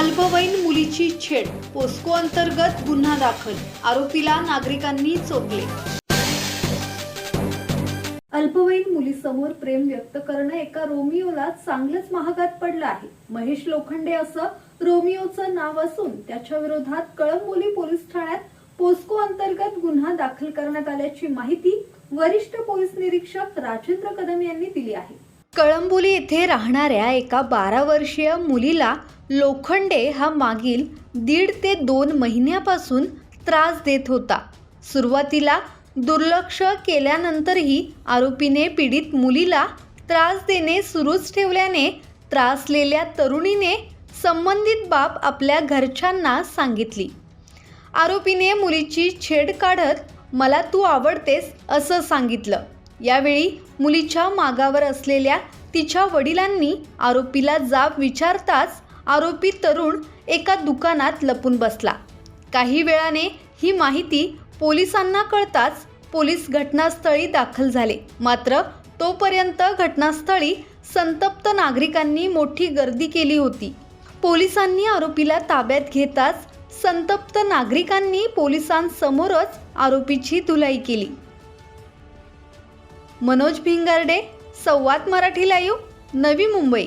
अल्पवयीन मुलीची छेड पोस्को अंतर्गत गुन्हा दाखल आरोपीला नागरिकांनी चोपले. अल्पवयीन मुलीसमोर प्रेम व्यक्त करणं एका रोमिओला चांगलंच महागात पडलं आहे. महेश लोखंडे असं रोमिओचं नाव असून त्याच्या विरोधात कळंबोली पोलीस ठाण्यात पोस्को अंतर्गत गुन्हा दाखल करण्यात आल्याची माहिती वरिष्ठ पोलीस निरीक्षक राजेंद्र कदम यांनी दिली आहे. कळंबोली येथे राहणाऱ्या एका बारा वर्षीय मुलीला लोखंडे हा मागील दीड ते दोन महिन्यापासून त्रास देत होता. सुरुवातीला दुर्लक्ष केल्यानंतरही आरोपीने पीडित मुलीला त्रास देणे सुरूच ठेवल्याने त्रासलेल्या तरुणीने संबंधित बाब आपल्या घरच्यांना सांगितली. आरोपीने मुलीची छेड काढत मला तू आवडतेस असं सांगितलं. यावेळी मुलीच्या मागावर असलेल्या तिच्या वडिलांनी आरोपीला जाब विचारताच आरोपी तरुण एका दुकानात लपून बसला. काही वेळाने ही माहिती पोलिसांना कळताच पोलीस घटनास्थळी दाखल झाले. मात्र तोपर्यंत घटनास्थळी संतप्त नागरिकांनी मोठी गर्दी केली होती. पोलिसांनी आरोपीला ताब्यात घेताच संतप्त नागरिकांनी पोलिसांसमोरच आरोपीची धुलाई केली. मनोज भिंगारडे संवाद मराठी लाईव्ह नवी मुंबई.